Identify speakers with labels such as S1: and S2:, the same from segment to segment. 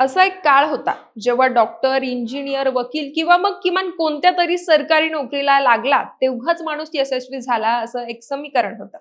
S1: असा एक काळ होता जेव्हा डॉक्टर इंजिनियर वकील किंवा मग किमान कोणत्या तरी सरकारी नोकरीला लागला तेव्हाच माणूस यशस्वी झाला असं एक समीकरण होतं.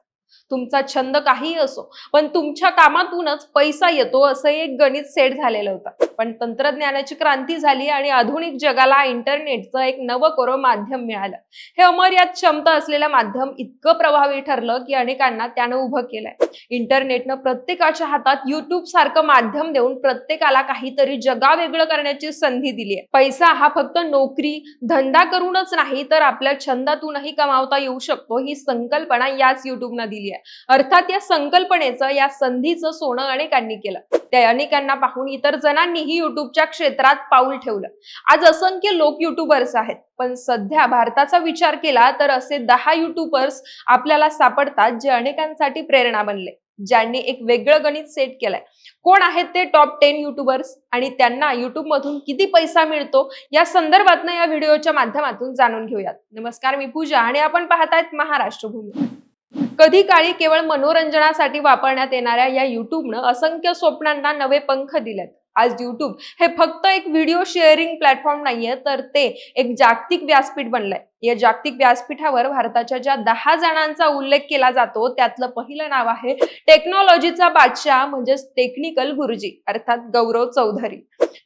S1: तुमचा छंद काहीही असो पण तुमच्या कामातूनच पैसा येतो असं एक गणित सेट झालेलं होतं. पण तंत्रज्ञानाची क्रांती झाली आणि आधुनिक जगाला इंटरनेटचं एक नवं कोरं माध्यम मिळालं. हे अमर्यात क्षमता असलेलं माध्यम इतकं प्रभावी ठरलं की अनेकांना त्यानं उभं केलंय. इंटरनेटनं प्रत्येकाच्या हातात युट्यूब सारखं माध्यम देऊन प्रत्येकाला काहीतरी जगा वेगळं करण्याची संधी दिली आहे पैसा हा फक्त नोकरी धंदा करूनच नाही तर आपल्या छंदातूनही कमावता येऊ शकतो ही संकल्पना याच युट्यूबनं दिली आहे अर्थात या संकल्पनेचं या संधीचं सोनं अनेकांनी केलं. त्या अनेकांना पाहून इतर जणांनीही युट्यूबच्या क्षेत्रात पाऊल ठेवलं. आज असंख्य लोक युट्यूबर्स आहेत. पण सध्या भारताचा विचार केला तर असे दहा युट्यूबर्स आपल्याला सापडतात जे अनेकांसाठी प्रेरणा बनले ज्यांनी एक वेगळं गणित सेट केलंय. कोण आहेत ते टॉप टेन युट्यूबर्स? आणि त्यांना युट्यूब मधून किती पैसा मिळतो? या संदर्भातनं या व्हिडिओच्या माध्यमातून जाणून घेऊयात. नमस्कार मी पूजा आणि आपण पाहतायत महाराष्ट्र भूमी कधी काळी केवळ मनोरंजनासाठी वापरण्यात येणाऱ्या या युट्यूबनं असंख्य स्वप्नांना नवे पंख दिलेत. आज युट्यूब हे फक्त एक व्हिडिओ शेअरिंग प्लॅटफॉर्म नाहीये तर ते एक जागतिक व्यासपीठ बनलंय. या जागतिक व्यासपीठावर भारताच्या ज्या दहा जणांचा उल्लेख केला जातो त्यातलं पहिलं नाव आहे टेक्नॉलॉजीचा बादशाह म्हणजेच टेक्निकल गुरुजी अर्थात गौरव चौधरी.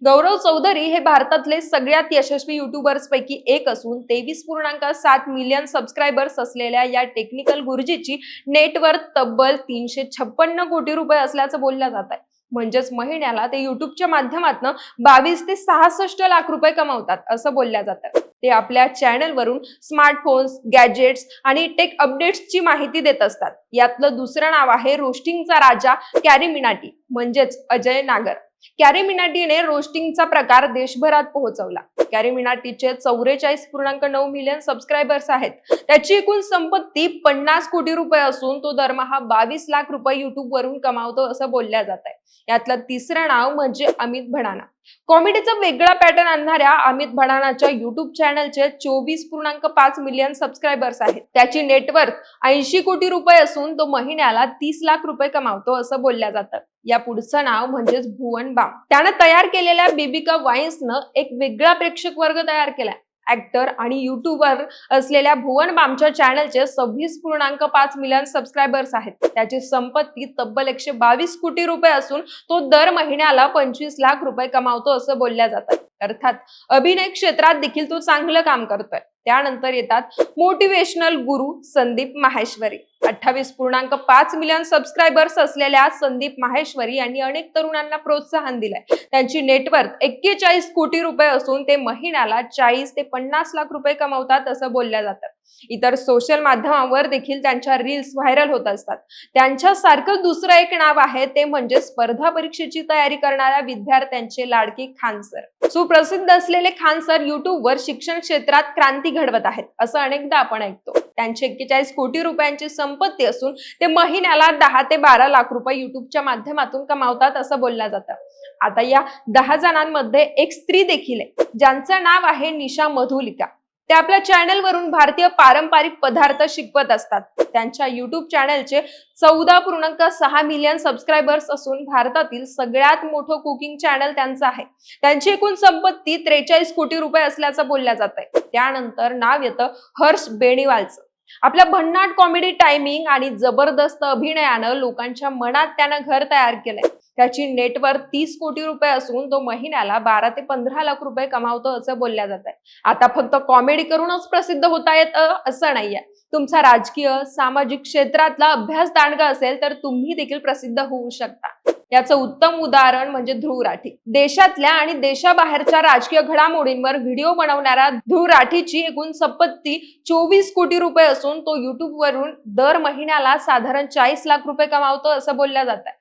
S1: गौरव चौधरी हे भारतातले सगळ्यात यशस्वी युट्यूबर्स पैकी एक असून तेवीस पूर्णांक सात मिलियन सबस्क्रायबर्स असलेल्या या टेक्निकल गुरुजीची नेटवर तब्बल तीनशे छप्पन्न कोटी रुपये असल्याचं बोललं जात आहे. म्हणजेच महिन्याला ते युट्यूबच्या माध्यमातून बावीस ते सहासष्ट लाख रुपये कमावतात असं बोलल्या जातं ते आपल्या चॅनलवरून स्मार्टफोन्स गॅजेट्स आणि टेक अपडेट्सची माहिती देत असतात. यातलं दुसरं नाव आहे रोस्टिंगचा राजा कॅरी मिनाटी म्हणजेच अजय नागर. कॅरेमिनाटीने रोस्टिंगचा प्रकार देशभरात पोहोचवला. कॅरेमिनाटीचे चौवेचाळीस पूर्णांक नऊ मिलियन सबस्क्रायबर्स आहेत. त्याची एकूण संपत्ती पन्नास कोटी रुपये असून तो दरमहा बावीस लाख रुपये युट्यूब वरून कमावतो असं बोलल्या जात आहे. यातलं तिसरं नाव म्हणजे अमित भडाना कॉमेडीचा वेगळा पॅटर्न आणणाऱ्या अमित भडानाच्या युट्यूब चॅनलचे चोवीस पूर्णांक पाच मिलियन सबस्क्रायबर्स आहेत. त्याची नेटवर्क ऐंशी कोटी रुपये असून तो महिन्याला तीस लाख रुपये कमावतो असं बोलल्या जातं. या पुढचं नाव म्हणजेच भुवन बाम त्यानं तयार केलेल्या बेबिका वाईन्सनं एक वेगळा प्रेक्षक वर्ग तयार केलाय ऍक्टर आणि युट्यूबर असलेल्या भुवन बामच्या चॅनलचे सव्वीस पूर्णांक पाच मिलियन सबस्क्रायबर्स आहेत. त्याची संपत्ती तब्बल एकशे बावीस कोटी रुपये असून तो दर महिन्याला पंचवीस लाख रुपये कमावतो असं बोलल्या जातात अर्थात अभिनय क्षेत्रात देखील तो चांगलं काम करतोय. त्यानंतर येतात मोटिवेशनल गुरु संदीप माहेश्वरी. अठ्ठावीस पूर्णांक पाच मिलियन सबस्क्रायबर्स असलेल्या संदीप माहेश्वरी यांनी अनेक तरुणांना प्रोत्साहन दिलंय. त्यांची नेटवर्थ एक्केचाळीस कोटी रुपये असून ते महिन्याला चाळीस ते पन्नास लाख रुपये कमवतात असं बोलल्या जातं. इतर सोशल माध्यमांवर देखील त्यांच्या रील्स व्हायरल होत असतात. त्यांच्यासारखं दुसरं एक नाव आहे ते म्हणजे स्पर्धा परीक्षेची तयारी करणाऱ्या विद्यार्थ्यांचे लाडके खान सर सुप्रसिद्ध असलेले खान सर युट्यूबवर शिक्षण क्षेत्रात क्रांती घडवत आहेत असं अनेकदा आपण ऐकतो. त्यांची एक्केचाळीस कोटी रुपयांची संपत्ती असून ते महिन्याला दहा ते बारा लाख रुपये युट्यूबच्या माध्यमातून कमावतात असं बोललं जातं. आता या दहा जणांमध्ये एक स्त्री देखील आहे ज्यांचं नाव आहे निशा मधुलिका. ते आपल्या चॅनलवरून भारतीय पारंपरिक पदार्थ शिकवत असतात. त्यांच्या युट्यूब चॅनलचे चौदा पूर्णांक सहा मिलियन सबस्क्रायबर्स असून भारतातील सगळ्यात मोठं कुकिंग चॅनल त्यांचं आहे. त्यांची एकूण संपत्ती त्रेचाळीस कोटी रुपये असल्याचं बोलल्या जात आहे त्यानंतर नाव येतं हर्ष बेणीवालचं. आपल्या भन्नाट कॉमेडी टायमिंग आणि जबरदस्त अभिनयानं लोकांच्या मनात त्यानं घर तयार केलंय. त्याची नेटवर तीस कोटी रुपये असून तो महिन्याला बारा ते पंधरा लाख रुपये कमावतो असं बोलल्या जात आहे. आता फक्त कॉमेडी करूनच प्रसिद्ध होता येत असं नाहीये. तुमचा राजकीय सामाजिक क्षेत्रातला अभ्यास दांडगा असेल तर तुम्ही देखील प्रसिद्ध होऊ शकता. याचं उत्तम उदाहरण म्हणजे ध्रुव राठी. देशातल्या आणि देशाबाहेरच्या राजकीय घडामोडींवर व्हिडिओ बनवणाऱ्या ध्रुव राठीची एकूण संपत्ती चोवीस कोटी रुपये असून तो युट्यूबवरून दर महिन्याला साधारण चाळीस लाख रुपये कमावतो असं बोलल्या जात आहे.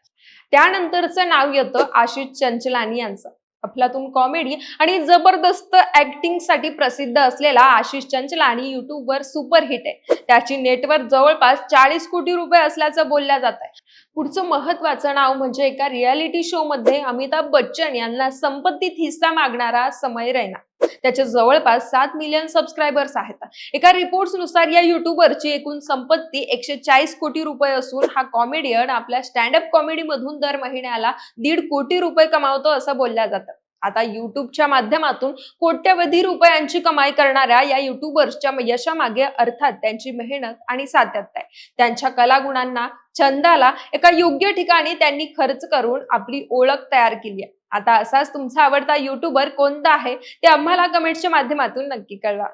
S1: त्यानंतरचं नाव येतं आशिष चंचलानी यांचं. अफलातून कॉमेडी आणि जबरदस्त ऍक्टिंगसाठी प्रसिद्ध असलेला आशिष चंचलानी युट्यूबवर सुपरहिट आहे. त्याची नेटवर्क जवळपास चाळीस कोटी रुपये असल्याचं बोलल्या जात आहे. पुढचं महत्वाचं नाव म्हणजे एका रियालिटी शो मध्ये अमिताभ बच्चन यांना संपत्तीत हिस्सा मागणारा समय रैना. त्याचे जवळपास सात मिलियन सबस्क्रायबर्स आहेत. एका रिपोर्टनुसार या युट्यूबरची एकूण संपत्ती एकशे चाळीस कोटी रुपये असून हा कॉमेडियन आपल्या स्टँडअप कॉमेडी मधून दर महिन्याला दीड कोटी रुपये कमावतो असं बोलल्या जातं. आता युट्यूबच्या माध्यमातून कोट्यवधी रुपयांची कमाई करणाऱ्या या युट्यूबर्सच्या यशामागे अर्थात त्यांची मेहनत आणि सातत्य आहे. त्यांच्या कलागुणांना छंदाला एका योग्य ठिकाणी त्यांनी खर्च करून आपली ओळख तयार केली आहे. आता असाच तुमचा आवडता युट्यूबर कोणता आहे ते आम्हाला कमेंट्सच्या माध्यमातून नक्की कळवा.